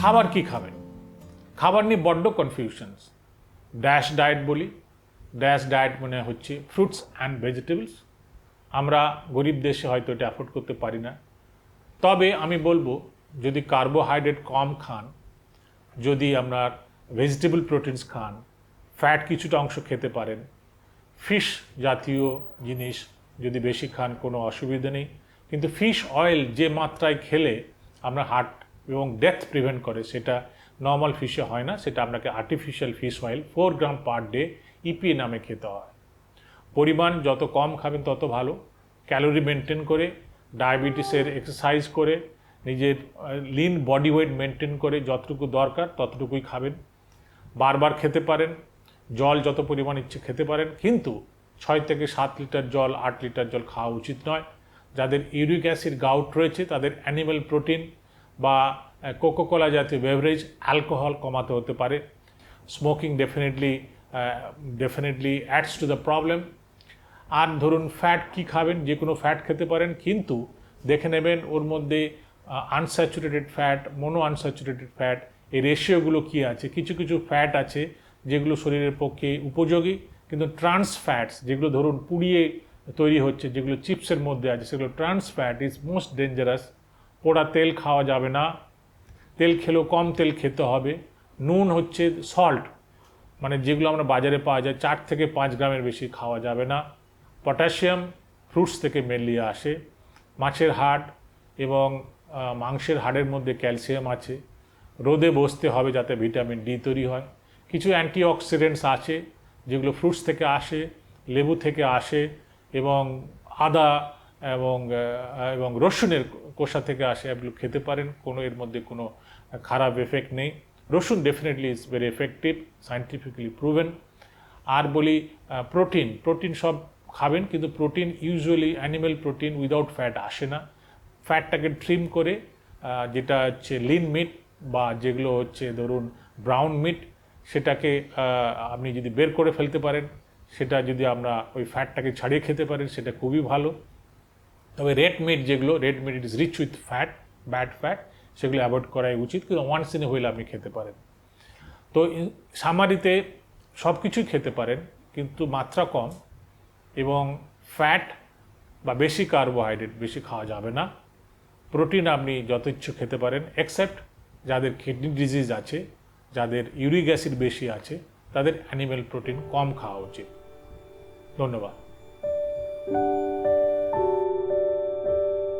খাবার কি খাবেন? খাবার নিয়ে বড্ড কনফিউশনস ড্যাশ ডায়েট বলি। ড্যাশ ডায়েট মানে হচ্ছে ফ্রুটস অ্যান্ড ভেজিটেবলস আমরা গরিব দেশে হয়তো এটা অ্যাফোর্ড করতে পারি না। তবে আমি বলব, যদি কার্বোহাইড্রেট কম খান, যদি আপনার ভেজিটেবল প্রোটিনস খান ফ্যাট কিছুটা অংশ খেতে পারেন ফিশ জাতীয় জিনিস যদি বেশি খান কোনো অসুবিধা নেই। কিন্তু ফিশ অয়েল যে মাত্রায় খেলে আপনার হার্ট এবং ডেথ প্রিভেন্ট করে, সেটা নর্মাল ফিশে হয় না, সেটা আপনাকে artificial fish oil four gram per day EP নামে খেতে হয়। পরিমাণ যত কম খাবেন, তত ভালো। ক্যালোরি মেনটেন করে ডায়াবেটিসের এক্সারসাইজ করে, নিজের লিন বডি ওয়েট মেনটেন করে, যতটুকু দরকার ততটুকুই খাবেন। বারবার খেতে পারেন, জল যত পরিমাণ ইচ্ছে খেতে পারেন, কিন্তু ছয় থেকে সাত লিটার জল, আট লিটার জল খাওয়া উচিত নয়। যাদের ইউরিক অ্যাসিড গাউট রয়েছে, তাদের অ্যানিম্যাল প্রোটিন বা কোকোকোলা জাতীয় বেভারেজ অ্যালকোহল কমাতে হতে পারে। Smoking definitely definitely adds to the problem আর ধরুন ফ্যাট কি খাবেন? যে কোনো ফ্যাট খেতে পারেন, কিন্তু দেখে নেবেন ওর মধ্যে unsaturated fat mono unsaturated fat এই রেশিওগুলো কি আছে? কিছু কিছু ফ্যাট আছে যেগুলো শরীরের পক্ষে উপযোগী, কিন্তু ট্রান্স ফ্যাটস যেগুলো ধরুন পুড়িয়ে তৈরি হচ্ছে, যেগুলো চিপসের মধ্যে আছে, সেগুলো trans fat is most dangerous পোড়া তেল খাওয়া যাবে না। তেল খেলেও কম তেল খেতে হবে। নুন হচ্ছে সল্ট মানে যেগুলো আমরা বাজারে পাওয়া যায়, চার থেকে পাঁচ গ্রামের বেশি খাওয়া যাবে না। পটাশিয়াম ফ্রুটস থেকে মেনলি আসে। মাছের হাড় এবং মাংসের হাড়ের মধ্যে ক্যালসিয়াম আছে। রোদে বসতে হবে যাতে ভিটামিন ডি তৈরি হয়। কিছু অ্যান্টিঅক্সিডেন্টস আছে, যেগুলো ফ্রুটস থেকে আসে, লেবু থেকে আসে এবং আদা এবং এবং রসুনের কোষা থেকে আসে এগুলো খেতে পারেন, কোনো এর মধ্যে কোনো খারাপ এফেক্ট নেই। রসুন definitely is very effective scientifically proven আর বলি প্রোটিন প্রোটিন সব খাবেন, কিন্তু protein usually animal protein without fat আসে না। ফ্যাটটাকে ট্রিম করে যেটা হচ্ছে লিন মিট বা যেগুলো হচ্ছে ধরুন ব্রাউন মিট সেটাকে আপনি যদি বের করে ফেলতে পারেন, সেটা যদি আমরা ওই ফ্যাটটাকে ছাড়িয়ে খেতে পারেন, সেটা খুবই ভালো। তবে রেড মিট যেগুলো red meat it is rich with fat bad fat সেগুলো অ্যাভয়েড করাই উচিত, কিন্তু ওয়ান্স ইন হইলে আপনি খেতে পারেন। তো সামারিতে সব কিছুই খেতে পারেন, কিন্তু মাত্রা কম এবং ফ্যাট বা বেশি কার্বোহাইড্রেট বেশি খাওয়া যাবে না। প্রোটিন আপনি যত ইচ্ছু খেতে পারেন এক্সেপ্ট যাদের কিডনি ডিজিজ আছে, যাদের ইউরিক অ্যাসিড বেশি আছে, তাদের অ্যানিম্যাল প্রোটিন কম খাওয়া উচিত। ধন্যবাদ।